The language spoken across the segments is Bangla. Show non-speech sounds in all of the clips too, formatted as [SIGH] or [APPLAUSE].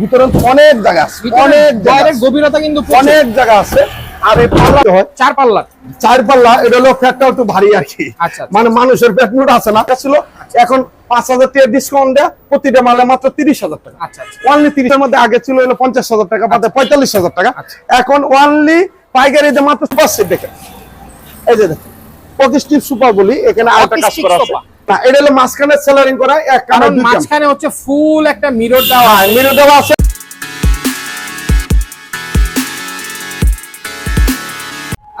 ভিতরে অনেক জায়গা আছে অনেক। গভীরতা কিন্তু অনেক জায়গা আছে। আর এই পাল্লা চার চার পাল্লা। এটা হলো ফ্যাটটা একটু ভারী আর কি। আচ্ছা, আচ্ছা। মানে মানুষের আছে না ছিল এখন পাঁচ হাজার টাকা ডিসকাউন্ট দেয় প্রতিটা মালে মাত্র তিরিশ হাজার টাকা। আচ্ছা আচ্ছা। ওয়ানলি তিরিশের মধ্যে আগে ছিল হলো পঞ্চাশ হাজার টাকা বাদে পঁয়তাল্লিশ হাজার টাকা। এখন ওয়ানলি পাইকারিতে মাত্র পাঁচশো দেখে এই যে দেখেন পঁচিশটি সুপার বলি এখানে আরেকটা কাজ করা আছে। না এটা হলো মাঝখানে সেলারিং করা এক কারণ মাঝখানে হচ্ছে ফুল একটা মিরর দেওয়া হ্যাঁ মেনু দেওয়া আছে।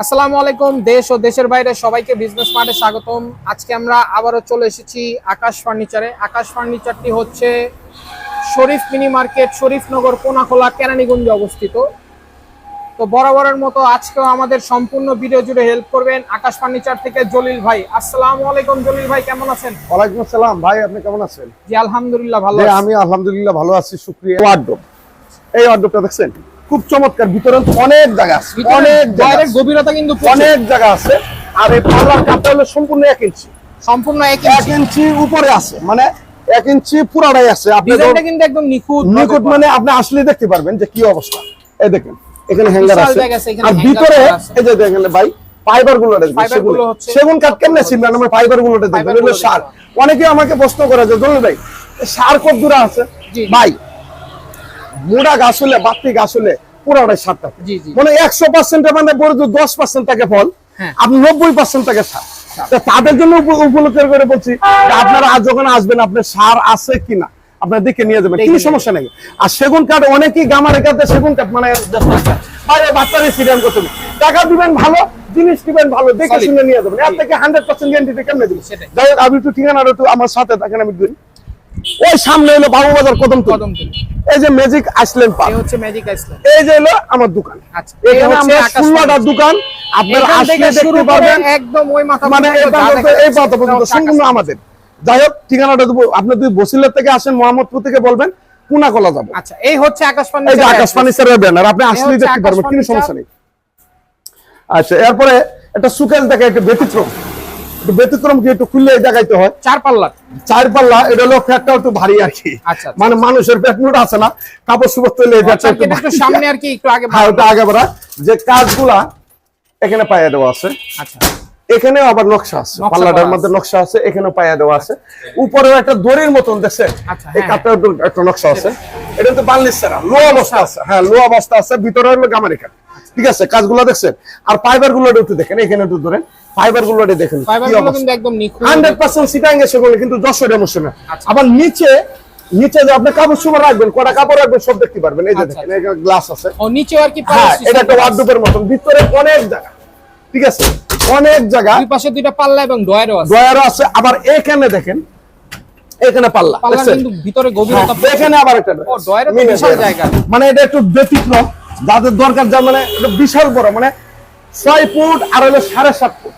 আসসালামু আলাইকুম দেশ ও দেশের বাইরে সবাইকে বিজনেস মার্টে স্বাগতম। আজকে আমরা আবারও চলে এসেছি আকাশ ফার্নিচারে আকাশ ফার্নিচারটি হচ্ছে শরীফ মিনি মার্কেট শরীফনগর কোনাখোলা কেরানীগঞ্জে অবস্থিত। তো বরাবরের মতো আজকেও আমাদের সম্পূর্ণ ভিডিও জুড়ে হেল্প করবেন আকাশ ফার্নিচার থেকে জলিল ভাই। আসসালামু আলাইকুম জলিল ভাই কেমন আছেন? ওয়ালাইকুম আসসালাম। ভাই আপনি কেমন আছেন? জি আলহামদুলিল্লাহ ভালো আছি। আমি আলহামদুলিল্লাহ ভালো আছি শুক্রিয়া। ওয়ার্ডরোব এই ওয়ার্ডরোবটা দেখছেন? খুব চমৎকার ভিতরে অনেক জায়গা আছে অনেক জায়গা ডয়ের গভীরতা কিন্তু অনেক জায়গা আছে আর এই পাল্লার কাপটা হলো সম্পূর্ণ এক ইঞ্চি সম্পূর্ণ এক এক ইঞ্চি উপরে আছে মানে এক ইঞ্চি পুরাটাই আছে। আপনি কিন্তু একদম নিখুঁত নিখুঁত মানে আপনি আসলে দেখতে পারবেন যে কি অবস্থা। এই দেখেন এখানে হ্যাঙ্গার আছে। আর ভিতরে এই যে দেখেন ভাই ফাইবারগুলো সেগুন কাঠ কেমনে আমরা ফাইবারগুলো দেখবেন সার। অনেকে আমাকে প্রশ্ন করে যে ভাই সার কত দূরে আছে? ভাই মুড়া গাছ হলে বাত্তি গাছ হলে পুরোটাই সার থাকে। মানে একশো পার্সেন্ট মানে বড় দশ পার্সেন্ট থাকে ফল হ্যাঁ। আপনি নব্বই পার্সেন্ট থাকে সার। তাদের জন্য উপ- উপলব্ধি করে বলছি আপনারা যখন আসবেন আপনার সার আছে কিনা? আপনার দিকে নিয়ে যাবেন কোনো সমস্যা নেই। আর সেগুন কাঠ অনেকেই গামারে কাঠে সেগুন কাঠ মানে বাইরে বাচ্চারে সিরিয়াল করতে টাকা দিবেন ভালো জিনিস দিবেন ভালো দেখে শুনে নিয়ে যাবেন। এর থেকে হান্ড্রেড পার্সেন্ট গ্যারান্টি কেমনে দিবেন? যাই হোক আমি একটু ঠিকানাটা একটু আমার সাথে থাকেন আমি ওই সামনে হলো বাবুবাজার কদম কদম তুলি। এই যে ম্যাজিক আইসল্যান্ড এই পার্ক হচ্ছে ম্যাজিক আইসল্যান্ড এই যে হলো আমার দোকান। আচ্ছা, এখানে আমরা। দোকান। আপনারা আসলে দেখতে করে একদম ওই মাথা মানে এই পর্যন্ত সম্পূর্ণ আমাদের। যাই হোক ঠিকানাটা দেবো আপনি যদি বসিলের থেকে আসেন মোহাম্মদপুর থেকে বলবেন কুনাকলা যাব। আচ্ছা এই হচ্ছে আকাশ এই আকাশ ফার্নিচারের ব্যানার আপনি আসলেই দেখতে পারবেন কোনো সমস্যা নেই। আচ্ছা এরপরে একটা সুকেল দেখে একটা ব্যতিক্রম। একটু ব্যতিক্রম কি একটু খুললে দেখাইতে হয়। চার পাল্লা। চার পাল্লা এটা হলো ফ্যাটটা একটু ভারী আর কি। আচ্ছা, আচ্ছা। মানে মানুষের পেট আছে না কাপড় সুপড় তুলে এই ফ্যাটটা আচ্ছা, একটু একটু। সামনে আর কি একটু আগে হ্যাঁ আগে বাড়া। যে কাজগুলা এখানে পাইয়া দেওয়া আছে। আচ্ছা। এখানেও আবার নকশা আছে। পাল্লাটার মধ্যে নকশা আছে এখানেও পায়া দেওয়া আছে। উপরেও একটা দড়ির মতন দেখছেন? আচ্ছা, এই হ্যাঁ। কাপটার একটা নকশা আছে। এটা তো বার্নিশ ছাড়া লো অবস্থা আছে। হ্যাঁ লো অবস্থা আছে। ভিতরে হলো গামার এখানে। ঠিক আছে কাজগুলো দেখছেন? আর ফাইবারগুলো একটু দেখেন এখানে একটু ধরেন। ফাইবারগুলো দেখেন। হান্ড্রেড পার্সেন্ট সিটাং এসে সেগুলো কিন্তু এমোশনে। আচ্ছা। আবার নিচে নিচে যে আপনি কাপড় সুপড় রাখবেন কটা কাপড় রাখবেন সব দেখতে পারবেন। এই যে আচ্ছা, দেখেন এখানে গ্লাস আছে। ও নিচেও আর কি হ্যাঁ এটা একটা ওয়ার্ডরোবের মতন। ভিতরে অনেক জায়গা। ঠিক আছে? অনেক জায়গা। দুই পাশে দুইটা পাল্লা এবং ডয়ারও আছে। ডয়ারও আছে আবার এখানে দেখেন এখানে পাল্লা পাল্লা কিন্তু ভিতরে হ্যাঁ, গভীরতা এখানে আবার একটা ডয়ারে বিশাল জায়গা। মানে এটা একটু ব্যতিক্রম যাদের দরকার যা মানে এটা বিশাল বড় মানে ছয় ফুট আর হলো সাড়ে সাত ফুট।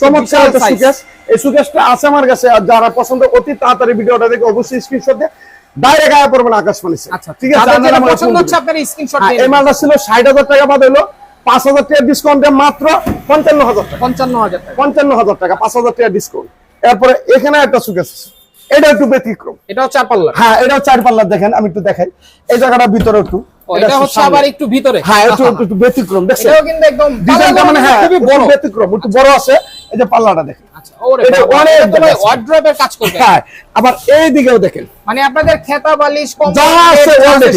চমৎকার একটা। সুকেস এই সুকেসটা আছে আমার কাছে আর যারা পছন্দ অতি তাড়াতাড়ি ভিডিওটা দেখে অবশ্যই স্ক্রিনশট দিয়ে ডাইরেক্ট আয়া পড়বেন আকাশ ফার্নিচার আচ্ছা ঠিক আছে আপনারা পছন্দ হচ্ছে। আপনার স্ক্রিনশট হ্যাঁ, দিয়ে এই মালটা ছিল ষাট হাজার টাকা বাদ হলো পাঁচ হাজার টাকা ডিসকাউন্টে মাত্র পঞ্চান্ন হাজার টাকা। পঞ্চান্ন হাজার টাকা। পঞ্চান্ন হাজার টাকা পাঁচ হাজার টাকা ডিসকাউন্ট এরপরে এখানে একটা সুকেস আছে। এটা একটু ব্যতিক্রম। এটাও চার পাল্লা। হ্যাঁ এটাও চার পাল্লা দেখেন আমি একটু দেখাই। এই জায়গাটা ভিতরে একটু এটা এটা হচ্ছে আবার একটু ভিতরে। হ্যাঁ একটু একটু- একটু ব্যতিক্রম দেখছেন? এটাও কিন্তু একদম ডিজাইনটা মানে হ্যাঁ খুবই বড়। ব্যতিক্রম একটু বড় আছে। এই যে পাল্লাটা দেখেন। আচ্ছা ওরে এটা অনেক এটা তো ভাই জায়গা আছে। ওয়ার্ড্রবের কাজ করবে। হ্যাঁ আবার এই দিকেও দেখেন। মানে আপনাদের খেতা বালিশ যা আছে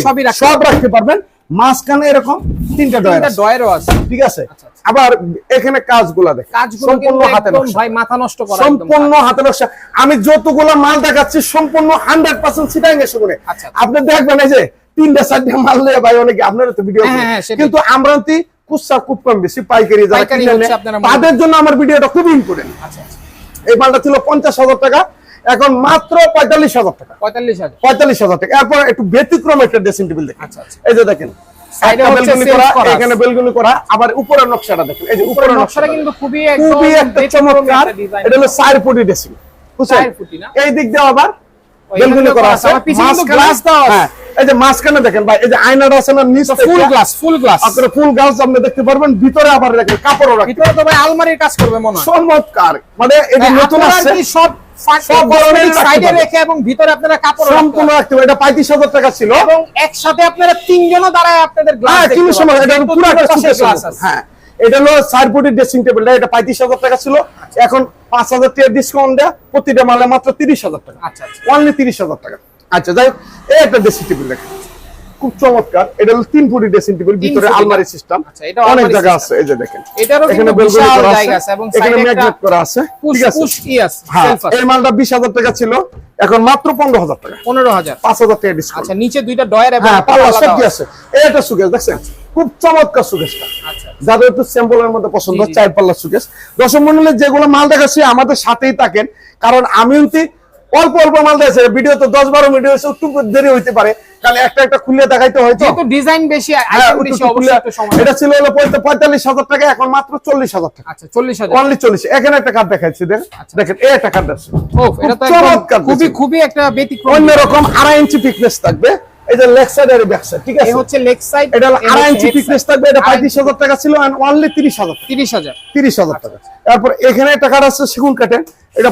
সবই রাখতে সব রাখতে পারবেন। মাঝখানে এরকম তিনটা ডয়ার তিনটা আছে। ডয়ারও আছে। ঠিক আছে? আচ্ছা, আচ্ছা। আবার এখানে কাজগুলা কাজগুলো সম্পূর্ণ হাতে নকশা। ভাই মাথা নষ্ট করা সম্পূর্ণ হাতে নকশা। আমি যতগুলো মাল দেখাচ্ছি সম্পূর্ণ হান্ড্রেড পার্সেন্ট সিটাই গেছে বলে আচ্ছা। আপনি দেখবেন এই যে তিনটা চারটা মাল নিয়ে ভাই অনেকে আপনারা তো ভিডিও হ্যাঁ, হ্যাঁ, সেটাই। কিন্তু আমরা তো খুব কম বেশি পাইকারি যারা তাদের জন্য আমার ভিডিওটা খুব ইম্পর্টেন্ট আচ্ছা। এই মালটা ছিল পঞ্চাশ হাজার টাকা এখন মাত্র পঁয়তাল্লিশ হাজার টাকা। পঁয়তাল্লিশ হাজার। পঁয়তাল্লিশ হাজার টাকা। এরপর একটু ব্যতিক্রম একটা ড্রেসিং টেবিল দেখেন। আচ্ছা, আচ্ছা। এই যে দেখেন Side এ একটা হচ্ছে বেলকনি self করা করা। এখানে বেলকনি করা আবার উপরের নকশাটা দেখেন। এই যে উপরের উপরের নকশাটা কিন্তু খুবই খুবই একটা চমৎকার। এটা হলো চার ফুটি ড্রেসিং। বুঝছেন? চার ফুটি না? এই দিক দিয়ে আবার ওই করা করা আছে আছে, আবার মাঝখানে- glass দেওয়া আছে। হ্যাঁ, এই যে মাঝখানে দেখেন ভাই এই যে আয়নাটা আছে না নিচ ফুল গ্লাস ফুল গ্লাস আপনারা ফুল গ্লাস আপনি দেখতে পারবেন ভিতরে আবার দেখেন কাপড়ও রাখেন ভিতরে তো ভাই আলমারির কাজ করবে মনে হয়। চমৎকার। মানে এটা নতুন আসছে। সব সাইডে রেখে এবং ভিতরে আপনারা কাপড় সম্পূর্ণ রাখতে এটা পঁয়ত্রিশ হাজার টাকা ছিল। এবং একসাথে আপনারা তিনজনও দাঁড়ায় আপনাদের গ্লাস হ্যাঁ কিন্তু সময় এটা পুরো একটা গ্লাস মতো। হ্যাঁ এটা হলো চার ফুটের ড্রেসিং টেবিলটা এটা পঁয়ত্রিশ হাজার টাকা ছিল। এখন পাঁচ হাজার টাকা ডিসকাউন্ট দেয় প্রতিটা মালে মাত্র তিরিশ হাজার টাকা। আচ্ছা আচ্ছা। অনলি তিরিশ হাজার টাকা। আচ্ছা যাই হোক, এই একটা ড্রেসিং টেবিল দেখেন। খুব চমৎকার। এটা হলো তিন ফুটের ড্রেসিং টেবিল ভিতরে আলমারি সিস্টেম আচ্ছা, অনেক জায়গা আছে এই যে দেখেন। এখানে বেলকনি করা আছে। এখানে ম্যাগনেট করা আছে ঠিক আছে? পুশ ই আছে হ্যাঁ এই মালটা বিশ হাজার টাকা ছিল এখন মাত্র পনেরো হাজার টাকা। পনেরো হাজার। পাঁচ হাজার টাকা ডিসকাউন্ট আচ্ছা নিচে দুইটা ডয়ার হ্যাঁ পাল্লা সব কি আছে। এটা সুকেশ দেখছেন? খুব চমৎকার সুকেশটা আচ্ছা যাদের একটু স্যাম্পলের মধ্যে পছন্দ। চার পাল্লা সুকেশ দশম মন্ডলের যেগুলো মাল দেখাচ্ছি আমাদের সাথেই থাকেন। কারণ আমি অল্প অল্প মাল দিয়েছে। ভিডিও তো দশ বারো মিনিট হয়েছে একটু দেরি হইতে পারে। তাহলে একটা একটা খুলে দেখাইতে হয়তো যেহেতু ডিজাইন বেশি হ্যাঁ, এটা ছিল হলো পঁয়তাল্লিশ হাজার টাকা এখন মাত্র চল্লিশ হাজার টাকা। আচ্ছা চল্লিশ হাজার। অনলি চল্লিশ। এখানে একটা কার্ড দেখাচ্ছি দেখেন। দেখেন এই একটা কার্ড আছে। তো চমৎকার খুবই খুবই একটা ব্যতিক্রম। অন্যরকম আড়াই ইঞ্চি ফিটনেস থাকবে। এই যে লেগ সাইড আর ব্যাক সাইড ঠিক আছে? হচ্ছে লেগ সাইড এটা আড়াই ইঞ্চি থিকনেস থাকবে এটা পঁয়ত্রিশ হাজার টাকা ছিল অনলি তারপর এখানে আছে সেগুন এটা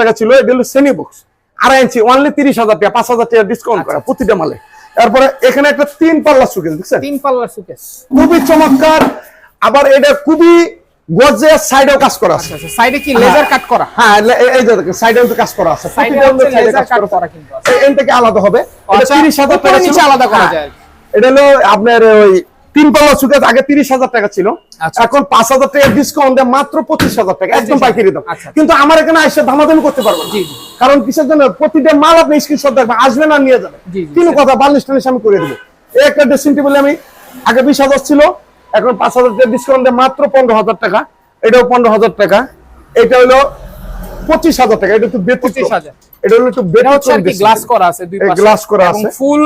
টাকা ছিল এটা হলো সেমি বক্স আড়াই ইঞ্চি অনলি তিরিশ হাজার টাকা পাঁচ হাজার টাকা ডিসকাউন্ট করা প্রতিটা মালে। তারপরে এখানে একটা তিন পাল্লা সুকেস দেখছেন? তিন সুকেস খুবই চমৎকার। আবার এটা খুবই গজের সাইডেও কাজ করা আছে। আচ্ছা সাইডে কি লেজার কাট করা? হ্যাঁ এই- যে সাইডেও তো কাজ করা আছে। কাজ cut করা। কিন্তু এন থেকে আলাদা হবে? এটা আচ্ছা, তিরিশ হাজার উপরে টাকা নিচে আলাদা করা হ্যাঁ। যায়। এটা হলো আপনার ওই তিন পাল্লা সুকেস আগে তিরিশ হাজার টাকা ছিল। আচ্ছা। এখন পাঁচ হাজার টাকা ডিসকাউন্ট দেয় মাত্র পঁচিশ হাজার টাকা। একদম 25,000 পাইকারি দাম। আচ্ছা। কিন্তু আমার এখানে এসে দামাদামি করতে পারবেন না। জি। কারণ কিসের জন্য? প্রতিটা মাল আপনি স্ক্রিনশট দেখবেন আসবেন আর নিয়ে যাবেন। তিন কথা বাল্লিশ টালিশ আমি করে দেবো। একটা ড্রেসিং টেবিল আমি আগে বিশ হাজার ছিল এখন পাঁচ হাজার টাকা ডিসকাউন্ট দেয় মাত্র পনেরো হাজার টাকা। এটাও পনেরো হাজার টাকা। এটা হলো পঁচিশ হাজার টাকা। এটা একটু ব্যতিক্রম। 25,000 এটা হলো একটু গ্লাস করা আছে গ্লাস করা আছে। ফুল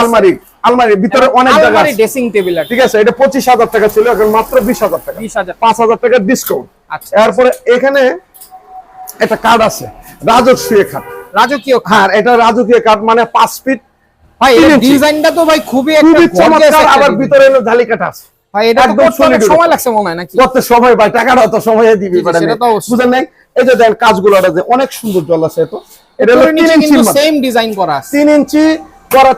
আলমারি। আলমারির ভিতরে অনেক জায়গা আছে। ড্রেসিং টেবিল আর ঠিক আছে এটা পঁচিশ হাজার টাকা ছিল এখন মাত্র বিশ হাজার টাকা। 20,000 পাঁচ হাজার টাকার ডিসকাউন্ট আচ্ছা। এরপরে এখানে একটা কার্ড আছে রাজস্বীয় খাট রাজকীয় হ্যাঁ এটা রাজকীয় কাঠ মানে পাঁচ ফিট ভাই তিন ডিজাইনটা তো ভাই খুবই একটা চমৎকার আবার ভিতরে হলো ঢালি কাটা আছে। ভাই এটা একদম অনেক সময় লাগছে মনে হয় নাকি? করতে সময় পাই টাকাটা তো সময় দিবি জি, জি, ম্যাডাম সেটা তো বুঝেন নাই? এই যে দেখেন কাজগুলো যে অনেক সুন্দর জল আছে তো এটা হলো সেম ডিজাইন করা আছে। ইঞ্চি করা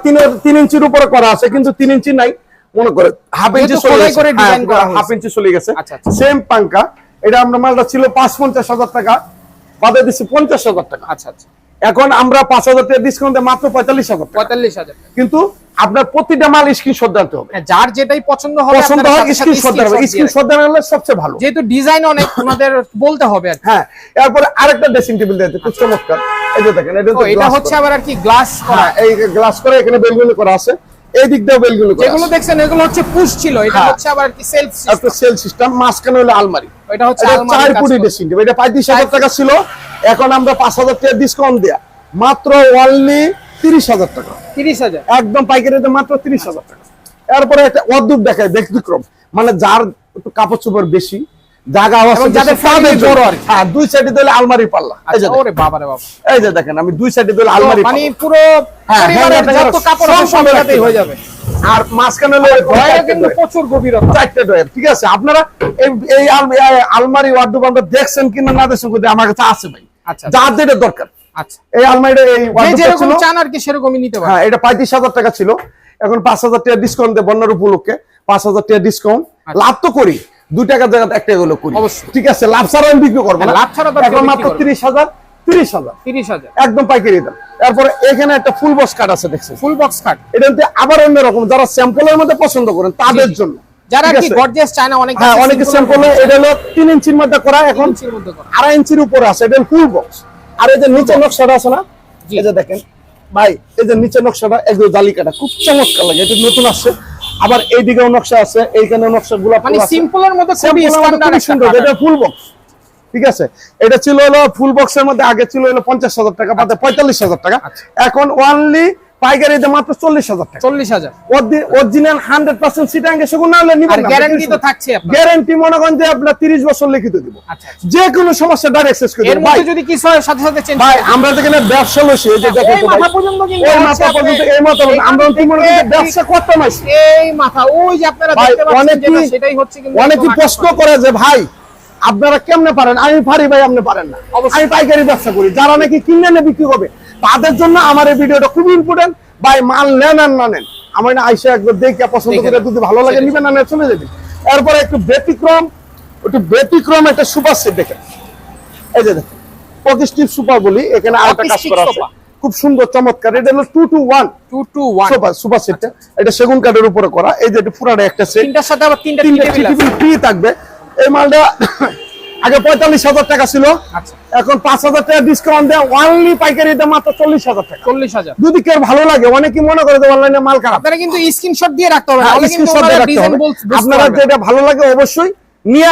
ইঞ্চির উপরে করা আছে কিন্তু তিন ইঞ্চি নাই। মনে করে হাফ ইঞ্চি যেহেতু চলে করে হাফ ইঞ্চি চলে গেছে। আচ্ছা, আচ্ছা। সেম পাঙ্কা। এটা আমরা মালটা ছিল পাঁচ পঞ্চাশ হাজার টাকা। বাদে দিচ্ছি পঞ্চাশ হাজার টাকা। আচ্ছা আচ্ছা। এখন আমরা পাঁচ হাজার টাকা ডিসকাউন্ট মাত্র পঁয়তাল্লিশ হাজার পঁয়তাল্লিশ হাজার। কিন্তু আপনার প্রতিটা মাল স্ক্রিনশট দিতে হবে। হ্যাঁ, যার যেটাই পছন্দ হবে পছন্দ হয় সাথে স্ক্রিনশট দিতে হবে। স্ক্রিনশট দেওয়া হলে সবচেয়ে ভালো। যেহেতু ডিজাইন অনেক আমাদের বলতে হবে হ্যাঁ এরপরে আরেকটা ড্রেসিং টেবিল দিয়েছে খুব চমৎকার। এই যে দেখেন এটা ও, এটা হচ্ছে আবার আর কি গ্লাস করা। হ্যাঁ এই গ্লাস করে এখানে বেলগুলো করা আছে। এই দিক দিয়ে বেলগুলো করা যেগুলো দেখছেন এগুলো হচ্ছে পুশ ছিল এটা হ্যাঁ। হচ্ছে আবার আর কি সেলফ একটা সেল সিস্টেম মাঝখানে হলো আলমারি। এটা হচ্ছে এটা চার কোটি ড্রেসিং টেবিল এটা পঁয়ত্রিশ হাজার টাকা ছিল। এখন আমরা পাঁচ হাজার টাকা ডিসকাউন্ট দেয়া মাত্র অনলি তিরিশ হাজার টাকা। তিরিশ হাজার। একদম পাইকারিতে মাত্র তিরিশ হাজার টাকা। এরপরে একটা অদ্ভুত দেখায় ব্যতিক্রম। মানে যার কাপড় চোপড় বেশি জায়গা দুই সাইডে দিলে আলমারি পাল্লা। এই যে দেখেন, আমি দুই সাইডে দিলে আলমারি মানে পুরো হ্যাঁ, যাবে। আর মাঝখানে প্রচুর গভীরতা চারটে ঠিক আছে। আপনারা এই আলমারি ওয়ার্ডরোব আমরা দেখছেন কিনা না দেখছেন আমার কাছে আছে ভাই। যার যেটা দরকার। আচ্ছা। এই আলমারিটা এই যে wardrobe টা যেরকম চান আর কি সেরকমই নিতে পারেন। হ্যাঁ এটা পঁয়ত্রিশ হাজার টাকা ছিল। এখন পাঁচ হাজার টাকা ডিসকাউন্ট দেয় বন্যার উপলক্ষে। পাঁচ হাজার টাকা ডিসকাউন্ট লাভ তো করি। দুই টাকার জায়গাতে একটা হলো করি। আচ্ছা। ঠিক আছে লাভ ছাড়া আমি বিক্রি করব না। লাভ ছাড়া এখন মাত্র তিরিশ হাজার তিরিশ হাজার। তিরিশ হাজার। একদম পাইকারি দাম। তারপরে এখানে একটা ফুল বক্স কার্ড আছে দেখছেন। ফুল বক্স খাট এটা আবার অন্যরকম যারা স্যাম্পলের মধ্যে পছন্দ করেন তাদের। জন্য। যারা কি গর্জিয়াস চায় না অনেক হ্যাঁ অনেকে স্যাম্পল এটা হলো ইঞ্চির মধ্যে করা এখন ইঞ্চির মধ্যে করা। আড়াই ইঞ্চির উপরে আছে। এটা ফুল বক্স আর এই যে নিচে নকশাটা আছে না? এই যে দেখেন। ভাই এই যে নিচে নকশাটা একদম জালিকাটা খুব চমৎকার লাগে। এটা নতুন আসছে। আবার এইদিকেও নকশা আছে এইখানে নকশা গুলা মানে সিম্পলের মধ্যে খুবই স্ট্যান্ডার্ড সুন্দর। এটা ফুল বক্স ঠিক আছে? এটা ছিল হলো ফুল বক্সের মধ্যে আগে ছিল হলো পঞ্চাশ হাজার টাকা বাদে পঁয়তাল্লিশ হাজার টাকা। আচ্ছা। এখন ওয়ানলি পাইকারিতে মাত্র চল্লিশ হাজার টাকা। চল্লিশ হাজার। অরিজিনাল হান্ড্রেড পার্সেন্ট সিটাঙ্গে সেগুলো না হলে আর নিবেন না গ্যারান্টি তো থাকছে গ্যারান্টি মনে করেন যে আপনার তিরিশ বছর লিখিত দিব। আচ্ছা যে কোনো সমস্যা ডাইরেক্ট শেষ করে এর ভাই মধ্যে যদি কিছু হয় সাথে সাথে চেঞ্জ ভাই আমরা তো এখানে ব্যবসা লইছি এই যে দেখেন এই মাথা পর্যন্ত এই মাথা পর্যন্ত এই মাথা পর্যন্ত। আমরা তো মনে করি ব্যবসা করতাম আইছি। এই মাথা ওই যে আপনারা ভাই দেখতে পাচ্ছেন সেটাই হচ্ছে কিন্তু অনেকেই প্রশ্ন করে যে ভাই আপনারা কেমনে পারেন? আমি পারি ভাই আপনি পারেন না। আমি পাইকারি ব্যবসা করি। যারা নাকি কিনে বিক্রি করবে তাদের জন্য আমার এই ভিডিওটা খুব ইম্পর্টেন্ট ভাই মাল নেন আর না নেন আমার না আইসা একবার দেখে পছন্দ করে। যদি ভালো লাগে নিবেন না চলে যাবেন। এরপরে একটু ব্যতিক্রম একটু ব্যতিক্রম একটা সুপার সেট দেখেন। এই যে দেখেন পজিটিভ সুপার বলি এখানে আরেকটা কাজ করা আছে। খুব সুন্দর চমৎকার। এটা হলো two two one two two one super super সেটটা। এটা সেগুন কাঠের উপরে করা। এই যে এটা পুরাটা একটা সেট। তিনটার সাথে আবার তিনটা তিনটা ফ্রি থাকবে। এই মালটা আগে পঁয়তাল্লিশ হাজার টাকা ছিল। আচ্ছা। এখন পাঁচ হাজার টাকা ডিসকাউন্ট দেয় অনলি পাইকারি দাম মাত্র চল্লিশ হাজার টাকা। চল্লিশ হাজার। যদি কেউ ভালো লাগে অনেকে মনে করে যে অনলাইনে মাল খারাপ। আপনারা কিন্তু স্ক্রিনশট দিয়ে রাখতে হবে হ্যাঁ, কিন্তু screenshot দিয়ে রাখতে হবে। আপনারা যেটা ভালো লাগে অবশ্যই নিয়ে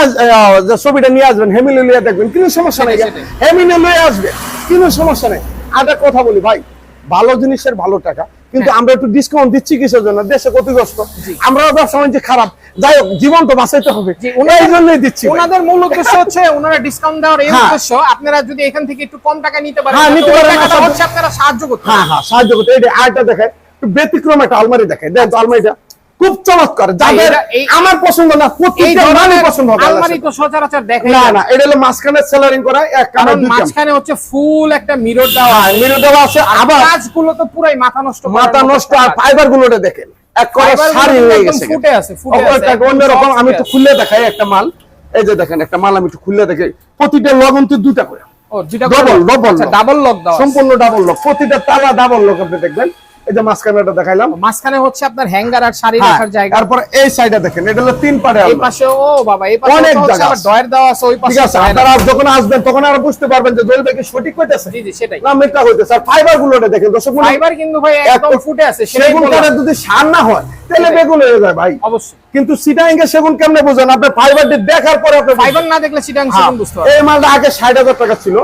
ছবিটা নিয়ে আসবেন হেমিলে লিয়ে দেখবেন। কোনো সমস্যা নেই। হেমিলে লিয়ে আসবে। কোনো সমস্যা নেই। আর কথা বলি ভাই ভালো জিনিসের ভালো টাকা। কিন্তু হ্যাঁ। আমরা একটু ডিসকাউন্ট দিচ্ছি কিসের জন্য? দেশে ক্ষতিগ্রস্ত। আমরা ব্যবসা বাণিজ্য খারাপ। যাই হোক জীবন তো বাঁচাইতে হবে। ওনার এই জন্যই দিচ্ছি ওনাদের মূল উদ্দেশ্য হচ্ছে ওনারা ডিসকাউন্ট দেওয়ার এই হ্যাঁ। উদ্দেশ্য। আপনারা যদি এখান থেকে একটু কম টাকা নিতে পারেন হ্যাঁ, নিতে পারেন। হচ্ছে আপনারা সাহায্য করতে হ্যাঁ হ্যাঁ সাহায্য করতে এই যে দেখেন ব্যতিক্রম একটা আলমারি দেখায় দেখ আলমারিটা। খুব চমৎকার। যাদের আমার পছন্দ না প্রত্যেকটা পছন্দ হবে আলমারি তো সচরাচর দেখে না না এটা হলো মাঝখানে সেলারিং করা এক কারণ মাঝখানে হচ্ছে ফুল একটা মিরর দেওয়া হ্যাঁ মিরর দেওয়া আছে আবার কাজগুলো তো পুরাই মাথা নষ্ট মাথা নষ্ট আর ফাইবার গুলোটা দেখেন এক করে সারি হয়ে গেছে ফুটে আছে, ফুটে আছে, অন্যরকম আমি একটু খুলে দেখাই একটা মাল। এই যে দেখেন একটা মাল আমি একটু খুলে দেখাই প্রতিটা লগন তো দুটা করে। ও আচ্ছা ডাবল লক দাও সম্পূর্ণ ডাবল লক প্রতিটা তালা ডাবল লক আপনি দেখবেন। এই যে দেখাইলাম। মাঝখানে হচ্ছে আপনার হ্যাঙ্গার আর শাড়ি হ্যাঁ, রাখার জায়গা। তারপরে এই সাইডে দেখেন এটা হলো তিন এই পাশে ও বাবা এই পাশে অনেক জায়গা আছে। ডয়ের দেওয়া আছে ওই পাশে ঠিক আছে আপনারা যখন আসবেন তখন আরও বুঝতে পারবেন যে কি সঠিক হইতেছে জি জি সেটাই। না মিথ্যা হইতেছে আর ফাইবার গুলোটা দেখেন দর্শক ফাইবার কিন্তু ভাই একদম ফুটে আছে সেটাই। যদি সার না হয় তাহলে বেগুন হয়ে যায় ভাই। অবশ্যই। কিন্তু সিটাইঙ্গে সেগুন কেমনে বুঝেন? আপনি ফাইবারটি দেখার পরে আপনি ফাইবার না দেখলে সিটাং হ্যাঁ, সেগুন বুঝতে পারবে এই মালটা আগে ষাট হাজার টাকা ছিল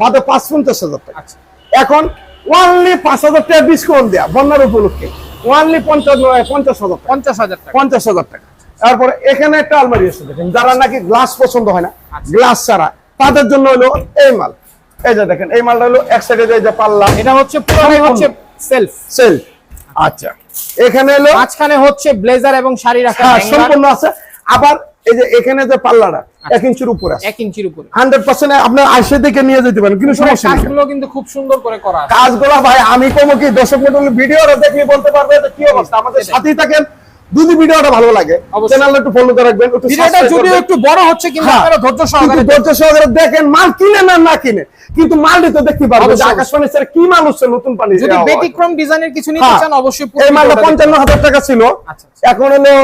মাত্র পাঁচ পঞ্চাশ হাজার টাকা। আচ্ছা। এখন ওয়ানলি পাঁচ হাজার টাকা ডিসকাউন্ট দেয়া বন্যার উপলক্ষে। ওয়ানলি পঞ্চান্ন পঞ্চাশ হাজার পঞ্চাশ হাজার টাকা। পঞ্চাশ হাজার টাকা। তারপরে এখানে একটা আলমারি আছে দেখেন যারা নাকি গ্লাস পছন্দ হয় না আচ্ছা। গ্লাস ছাড়া তাদের জন্য হলো এই মাল। এই যে দেখেন এই মালটা হলো এক সাইডে যে পাল্লা এটা হচ্ছে পুরোটাই হচ্ছে সেলফ সেল আচ্ছা। এখানে হলো মাঝখানে হচ্ছে ব্লেজার এবং শাড়ি রাখার হ্যাঁ সম্পূর্ণ আছে। আবার এই যে এখানে যে পাল্লাটা এক ইঞ্চির উপরে এক ইঞ্চির উপরে। হান্ড্রেড পার্সেন্ট আপনার আইসে দেখে নিয়ে যেতে পারেন কোনো সমস্যা কাজগুলো কিন্তু খুব সুন্দর করে করা কাজগুলো ভাই আমি কমো কি দর্শক মন্ডলী ভিডিওটা দেখলে বলতে পারবে কি অবস্থা। আমাদের সাথেই থাকেন যদি ভিডিওটা ভালো লাগে চ্যানেলটা একটু ফলো করে রাখবেন ভিডিওটা যদিও একটু বড় হচ্ছে কিন্তু হ্যাঁ, আপনারা ধৈর্য সহকারে ধৈর্য সহকারে দেখেন মাল কিনে না না কিনে। কিন্তু মালটি তো দেখতে পারবে যে আকাশবাণী স্যার কি মাল হচ্ছে নতুন পানি যদি ব্যতিক্রম ডিজাইনের কিছু নিতে হ্যাঁ, চান অবশ্যই এই মালটা ভিডিওটা দেখতে পঞ্চান্ন হাজার টাকা ছিল। আচ্ছা, এখন হলো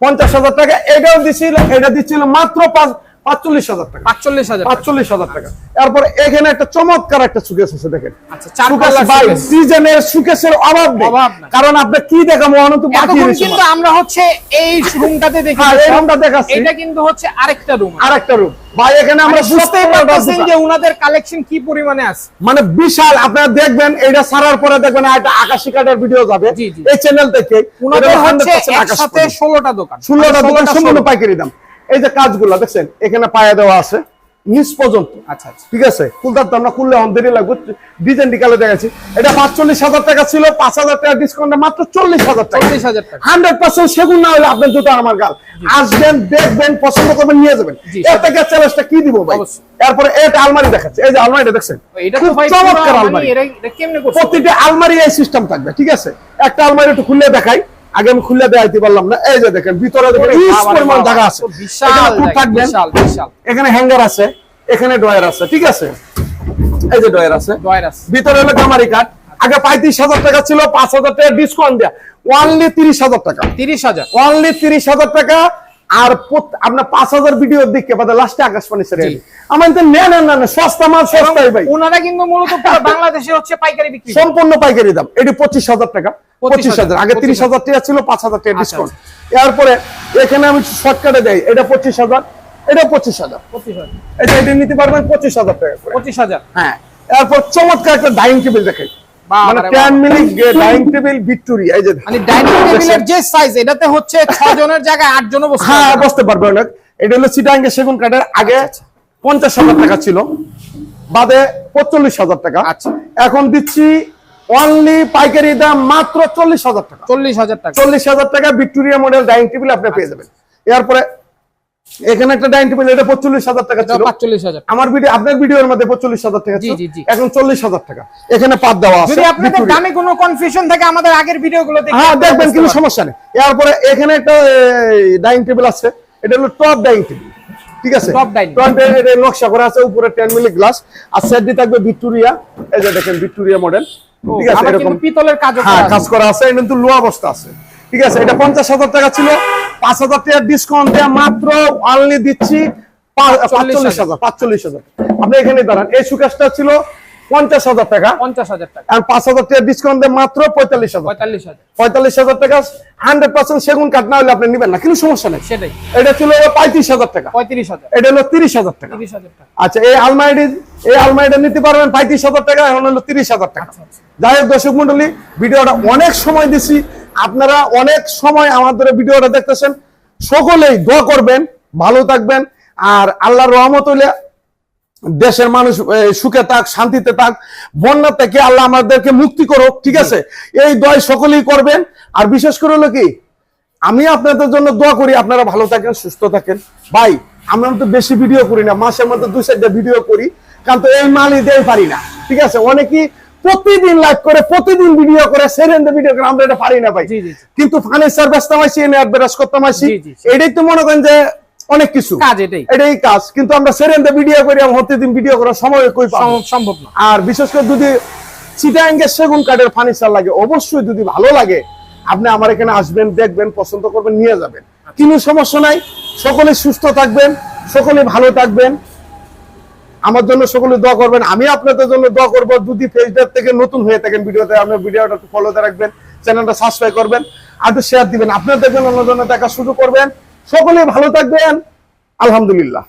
পঞ্চাশ হাজার টাকা এটাও দিছিল এটা দিচ্ছিল মাত্র পাঁচ পাঁচচল্লিশ হাজার টাকা। পাঁচচল্লিশ হাজার পাঁচচল্লিশ হাজার টাকা। তারপরে এখানে একটা চমৎকার একটা সুকেস আছে দেখেন। আচ্ছা চার সুকেস পাল্লার ভাই suitcase। সিজনের সুকেসের অভাব নেই। কারণ আপনি কি দেখাবো অনন্ত বাকি কিন্তু আমরা হচ্ছে এই রুমটাতে দেখি হ্যাঁ, এই roomটা দেখাচ্ছি। এটা কিন্তু হচ্ছে আরেকটা রুম আর রুম ভাই এখানে আমরা আমরা বুঝতেই বুঝতেই পারতেছেন যে উনাদের কালেকশন কি পরিমাণে আছে। মানে বিশাল আপনারা দেখবেন এটা ছাড়ার পরে দেখবেন একটা আকাশি কাটার ভিডিও যাবে। এই চ্যানেল থেকে উনাদের হচ্ছে একসাথে ষোলোটা দোকান। ষোলোটা মানে দোকান সম্পূর্ণ পাইকারি দাম। এই যে কাজগুলো দেখছেন এখানে পায়া দেওয়া আছে নিচ পর্যন্ত। আচ্ছা আচ্ছা। ঠিক আছে? দাম না খুললে অন্ধেরই লাগবে। ডিজাইন কালে দেখাচ্ছি। এটা পাঁচচল্লিশ হাজার টাকা ছিল পাঁচ হাজার টাকা ডিসকাউন্ট মাত্র চল্লিশ হাজার চল্লিশ হাজার টাকা। হান্ড্রেড পার্সেন্ট সেগুন না হলে আপনার জুতো আমার গাল। আসবেন দেখবেন পছন্দ করবেন নিয়ে যাবেন। জি। এর থেকে চ্যালেঞ্জটা কি দিব ভাই। এরপরে এটা আলমারি দেখাচ্ছে। এই যে আলমারিটা দেখছেন চমৎকার আলমারি। প্রতিটা আলমারি এই সিস্টেম থাকবে ঠিক আছে? একটা আলমারি একটু খুলে দেখাই। আগে আমি খুলে দেখাইতে পারলাম না। এই যে দেখেন ভিতরে পরিমাণ জায়গা আছে। এখানে থাকবেন। হ্যাঙ্গার আছে এখানে ডয়ার আছে ঠিক আছে? এই যে আছে। ডয়ার আছে। ভিতরে হলো গামারি কাঠ। আগে পঁয়ত্রিশ হাজার টাকা ছিল পাঁচ হাজার টাকা ডিসকাউন্ট দেয়া। ওয়ানলি তিরিশ হাজার টাকা। তিরিশ হাজার। অনলি তিরিশ হাজার টাকা আর আপনার পাঁচ হাজার ভিডিও দিকে বাদে লাস্টে আকাশবাণী ছেড়ে জি। আমার তো নেন না না সস্তা মাল সস্তাই ভাই। ওনারা কিন্তু মূলত [LAUGHS] বাংলাদেশে হচ্ছে পাইকারি বিক্রি। সম্পূর্ণ পাইকারি দাম। এটি পঁচিশ হাজার টাকা। পঁচিশ হাজার আগে তিরিশ হাজার। টাকা ছিল পাঁচ হাজার টাকা আচ্ছা, ডিসকাউন্ট এরপরে এখানে আমি শর্টকাটে এটা পঁচিশ হাজার এটা পঁচিশ হাজার। এটা এটা নিতে পারবেন পঁচিশ হাজার টাকা পঁচিশ হাজার। হ্যাঁ। এরপর চমৎকার একটা ডাইনিং টেবিল দেখাই। মানে রে টেন ডাইনিং টেবিল ভিক্টোরিয়া এই যে মানে ডাইনিং টেবিলের [LAUGHS] যে সাইজ এটাতে হচ্ছে ছ জনের জায়গায় আট জনও বসতে হ্যাঁ বসতে পারবে অনেক। এটা হলো সিটাঙ্গে সেগুন কাঠের আগে পঞ্চাশ হাজার টাকা ছিল। বাদে পঁয়তাল্লিশ হাজার টাকা। আচ্ছা। এখন দিচ্ছি অনলি পাইকারি দাম মাত্র চল্লিশ হাজার টাকা। চল্লিশ হাজার টাকা। চল্লিশ হাজার টাকা ভিক্টোরিয়া মডেল ডাইনিং টেবিল আপনি পেয়ে যাবেন। এরপরে এখানে একটা ডাইনিং টেবিল এটা পঁচল্লিশ হাজার টাকা ছিল। পাঁচচল্লিশ হাজার। আমার ভিডিও আপনার ভিডিওর মধ্যে পঁচল্লিশ হাজার টাকা ছিল। জি। এখন চল্লিশ হাজার টাকা। এখানে পাত দেওয়া আছে যদি আপনাদের। দামে কোনো কনফিউশন থাকে আমাদের আগের ভিডিওগুলো দেখে হ্যাঁ দেখবেন কিন্তু সমস্যা নেই। এরপরে এখানে একটা ডাইনিং টেবিল আছে। এটা হলো টপ ডাইনিং টেবিল ঠিক আছে? Top dining। Top dining, নকশা করা আছে উপরে টেন মিলি গ্লাস আর সেট দিয়ে থাকবে ভিক্টোরিয়া। এই যে দেখেন ভিক্টোরিয়া মডেল ঠিক আছে এরকম। পিতলের কাজও হ্যাঁ করা আছে। কাজ করা আছে এটা কিন্তু লো অবস্থা আছে। ঠিক আছে এটা পঞ্চাশ হাজার টাকা ছিল। পাঁচ হাজার টাকা ডিসকাউন্ট দেওয়া মাত্র অনলি দিচ্ছি পাঁচচল্লিশ হাজার পাঁচচল্লিশ হাজার। আপনি এখানে দাঁড়ান। এই সুকেশটা ছিল পঞ্চাশ হাজার টাকা। পঞ্চাশ হাজার টাকা। আর পাঁচ হাজার টাকা ডিসকাউন্ট দিয়ে মাত্র পঁয়তাল্লিশ হাজার। পঁয়তাল্লিশ হাজার। পঁয়তাল্লিশ হাজার টাকা হান্ড্রেড পার্সেন্ট সেগুন কাঠ না হলে আপনি নেবেন না কিন্তু সমস্যা নেই। সেটাই। এটা ছিল পঁয়ত্রিশ হাজার টাকা। পঁয়ত্রিশ হাজার। এটা হলো তিরিশ হাজার টাকা। তিরিশ হাজার টাকা। আচ্ছা এই আলমারি এই আলমারিটা নিতে পারবেন পঁয়ত্রিশ হাজার টাকা এখন হলো তিরিশ হাজার টাকা। আচ্ছা, আচ্ছা। যাই হোক দর্শক মন্ডলী ভিডিওটা অনেক সময় দিছি। আপনারা অনেক সময় আমাদের ভিডিওটা দেখতেছেন। সকলেই দোয়া করবেন ভালো থাকবেন। আর আল্লাহর রহমত হইলে দেশের মানুষ সুখে থাক শান্তিতে থাক বন্যা থেকে আল্লাহ আমাদেরকে মুক্তি করুক ঠিক আছে? এই দয় সকলেই করবেন। আর বিশেষ করে হলো কি আমি আপনাদের জন্য দোয়া করি আপনারা ভালো থাকেন সুস্থ থাকেন। ভাই আমরা তো বেশি ভিডিও করি না মাসের মধ্যে দুই চারটা ভিডিও করি কারণ তো এই মালই দিয়ে পারি না ঠিক আছে? অনেকেই প্রতিদিন লাইভ করে প্রতিদিন ভিডিও করে সেরেন্ডে ভিডিও করে আমরা এটা পারি না ভাই। কিন্তু ফার্নিচার ব্যস্তাম আছি এনে অ্যাডভার্টাইজ করতাম জি। এটাই তো মনে করেন যে অনেক কিছু। কাজ এটাই। এটাই কাজ। কিন্তু আমরা সেরেন্ডে ভিডিও করি আমরা প্রতিদিন ভিডিও করার সময় কই সম্ভব না। আর বিশেষ করে যদি চিটাঙ্গের সেগুন কাঠের ফার্নিচার লাগে অবশ্যই যদি ভালো লাগে আপনি আমার এখানে আসবেন দেখবেন পছন্দ করবেন নিয়ে যাবেন। কোনো সমস্যা নাই। সকলে সুস্থ থাকবেন সকলে ভালো থাকবেন। আমার জন্য সকলে দোয়া করবেন। আমি আপনাদের জন্য দোয়া করব। যদি ফেসবুক থেকে নতুন হয়ে থাকেন ভিডিওতে আপনার ভিডিওটা ফলোতে রাখবেন চ্যানেলটা সাবস্ক্রাইব করবেন আর শেয়ার দিবেন। আপনাদের জন্য অন্য জন্য দেখার সুযোগ করবেন। সকলে ভালো থাকবেন। আলহামদুলিল্লাহ।